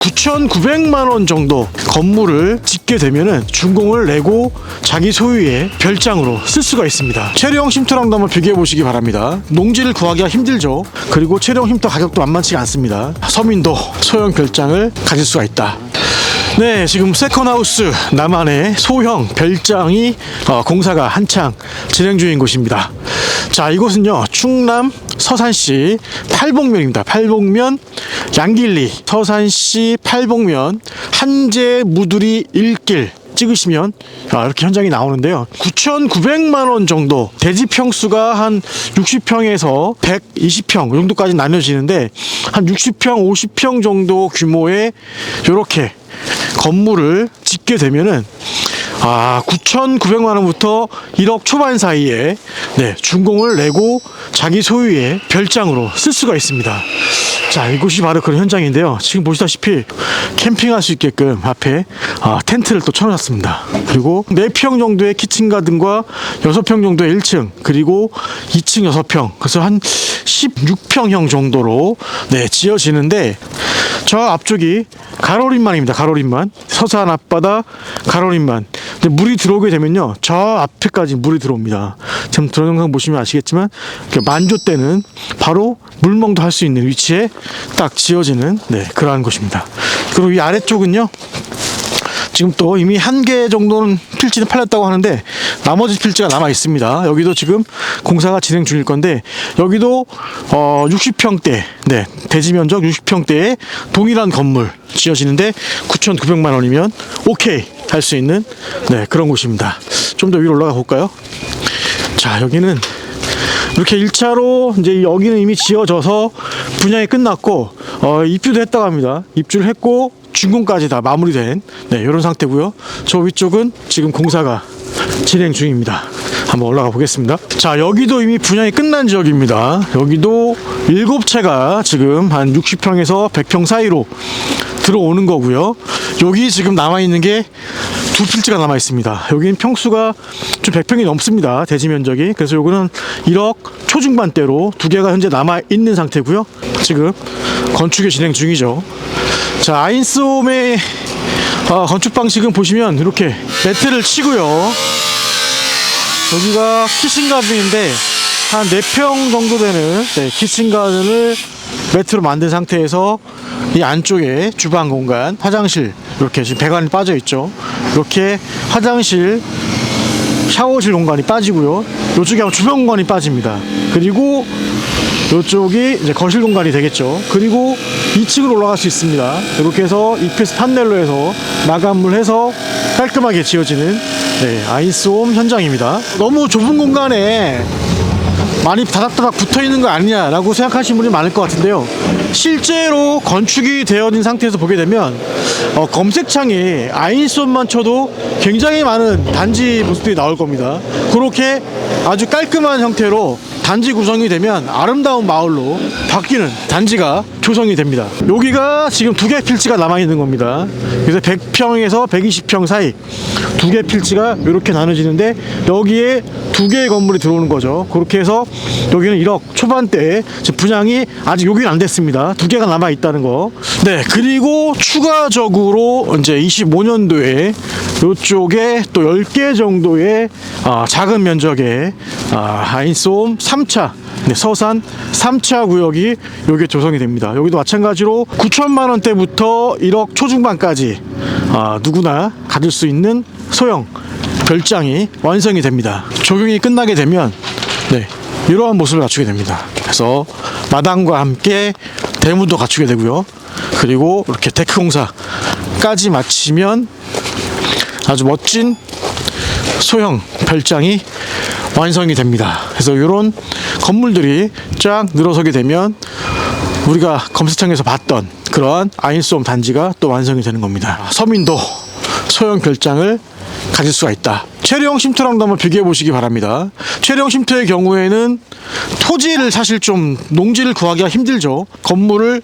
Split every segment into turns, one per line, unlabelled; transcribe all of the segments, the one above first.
9,900만 원 정도 건물을 짓게 되면은 준공을 내고 자기 소유의 별장으로 쓸 수가 있습니다. 체류형 쉼터랑도 한번 비교해 보시기 바랍니다. 농지를 구하기가 힘들죠. 그리고 체류형 쉼터 가격도 만만치가 않습니다. 서민도 소형 별장을 가질 수가 있다. 네, 지금 세컨하우스 나만의 소형 별장이 어, 공사가 한창 진행 중인 곳입니다. 자, 이곳은요 충남 서산시 팔복면입니다. 팔복면 양길리 서산시 팔복면 한재 무두리 일길 찍으시면 아, 이렇게 현장이 나오는데요. 9,900만 원 정도 대지 평수가 한 60평에서 120평 정도까지 나뉘어지는데 한 60평, 50평 정도 규모의 이렇게 건물을 짓게 되면은 아 9,900만 원부터 1억 초반 사이에 네 준공을 내고 자기 소유의 별장으로 쓸 수가 있습니다. 자 이곳이 바로 그런 현장인데요. 지금 보시다시피 캠핑할 수 있게끔 앞에 아, 텐트를 또 쳐놨습니다. 그리고 4평 정도의 키친 가든과 6평 정도의 1층 그리고 2층 6평 그래서 한 16평형 정도로 네 지어지는데 저 앞쪽이 가로림만입니다. 가로림만 서산 앞바다 가로림만. 근데 물이 들어오게 되면요 저 앞에까지 물이 들어옵니다. 지금 드론 영상 보시면 아시겠지만 만조 때는 바로 물멍도 할 수 있는 위치에 딱 지어지는 네 그러한 곳입니다. 그리고 이 아래쪽은요 지금 또 이미 한 개 정도는 필지는 팔렸다고 하는데 나머지 필지가 남아 있습니다. 여기도 지금 공사가 진행 중일 건데 여기도 어 60평대 네 대지 면적 60평대의 동일한 건물 지어지는데 9,900만 원이면 오케이 할 수 있는 네 그런 곳입니다. 좀 더 위로 올라가 볼까요? 자 여기는 이렇게 1차로 이제 여기는 이미 지어져서 분양이 끝났고 어, 입주도 했다고 합니다. 입주를 했고 준공까지 다 마무리된 네, 이런 상태고요. 저 위쪽은 지금 공사가 진행 중입니다. 한번 올라가 보겠습니다. 자, 여기도 이미 분양이 끝난 지역입니다. 여기도 일곱 채가 지금 한 60평에서 100평 사이로 들어오는 거고요. 여기 지금 남아 있는 게 두 필지가 남아 있습니다. 여기는 평수가 좀 100평이 넘습니다. 대지 면적이. 그래서 요거는 1억 초중반대로 두 개가 현재 남아 있는 상태고요. 지금 건축이 진행 중이죠. 자, 아인스홈의 어, 건축 방식은 보시면 이렇게 매트를 치고요. 여기가 키친 가든인데 한 4평 정도 되는 네, 키친 가든을 매트로 만든 상태에서 이 안쪽에 주방 공간, 화장실 이렇게 지금 배관이 빠져 있죠. 이렇게 화장실, 샤워실 공간이 빠지고요. 이쪽에 주방 공간이 빠집니다. 그리고 이쪽이 이제 거실 공간이 되겠죠. 그리고 2층으로 올라갈 수 있습니다. 이렇게 해서 EPS 판넬로 해서 마감을 해서 깔끔하게 지어지는 네, 아이스홈 현장입니다. 너무 좁은 공간에 많이 다닥다닥 붙어 있는 거 아니냐라고 생각하시는 분이 많을 것 같은데요. 실제로 건축이 되어진 상태에서 보게 되면 어, 검색창에 아인손만 쳐도 굉장히 많은 단지 모습들이 나올 겁니다. 그렇게 아주 깔끔한 형태로 단지 구성이 되면 아름다운 마을로 바뀌는 단지가 조성이 됩니다. 여기가 지금 두 개 필지가 남아 있는 겁니다. 그래서 100평에서 120평 사이 두 개 필지가 이렇게 나눠지는데 여기에 두 개의 건물이 들어오는 거죠. 그렇게 해서 여기는 1억 초반대에 분양이 아직 여기는 안 됐습니다. 두 개가 남아 있다는 거. 네, 그리고 추가적으로 이제 25년도에 이쪽에 또 10개 정도의 아, 작은 면적의 아, 하인솜 3차 네, 서산 3차 구역이 여기에 조성이 됩니다. 여기도 마찬가지로 9천만 원대부터 1억 초중반까지 아, 누구나 가질 수 있는 소형 별장이 완성이 됩니다. 적용이 끝나게 되면 네, 이러한 모습을 갖추게 됩니다. 그래서 마당과 함께 대문도 갖추게 되고요. 그리고 이렇게 데크 공사까지 마치면 아주 멋진 소형 별장이 완성이 됩니다. 그래서 이런 건물들이 쫙 늘어서게 되면 우리가 검색창에서 봤던 그러한 아인솜 단지가 또 완성이 되는 겁니다. 서민도 소형 별장을 가질 수가 있다. 체류형 쉼터랑도 한번 비교해 보시기 바랍니다. 체류형 쉼터의 경우에는 토지를 사실 좀 농지를 구하기가 힘들죠. 건물을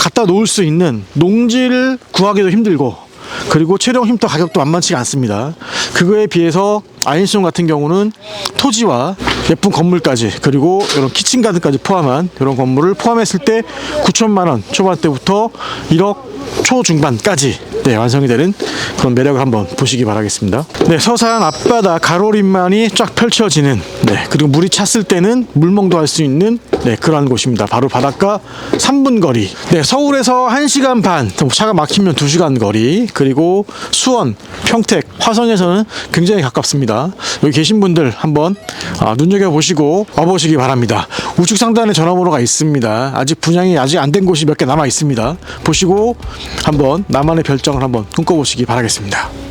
갖다 놓을 수 있는 농지를 구하기도 힘들고 그리고 체력 쉼터 가격도 만만치가 않습니다. 그거에 비해서 아인송 같은 경우는 토지와 예쁜 건물까지 그리고 이런 키친 가든까지 포함한 이런 건물을 포함했을 때 9천만 원 초반대부터 1억 초중반까지 네, 완성이 되는 그런 매력을 한번 보시기 바라겠습니다. 네, 서산 앞바다 가로림만이 쫙 펼쳐지는 네, 그리고 물이 찼을 때는 물멍도 할 수 있는 네, 그러한 곳입니다. 바로 바닷가 3분 거리. 네, 서울에서 1시간 반, 차가 막히면 2시간 거리. 그리고 수원, 평택, 화성에서는 굉장히 가깝습니다. 여기 계신 분들 한번 아, 눈여겨보시고 와보시기 바랍니다. 우측 상단에 전화번호가 있습니다. 아직 분양이 아직 안 된 곳이 몇 개 남아 있습니다. 보시고 한번 나만의 별장을 한번 꿈꿔보시기 바라겠습니다.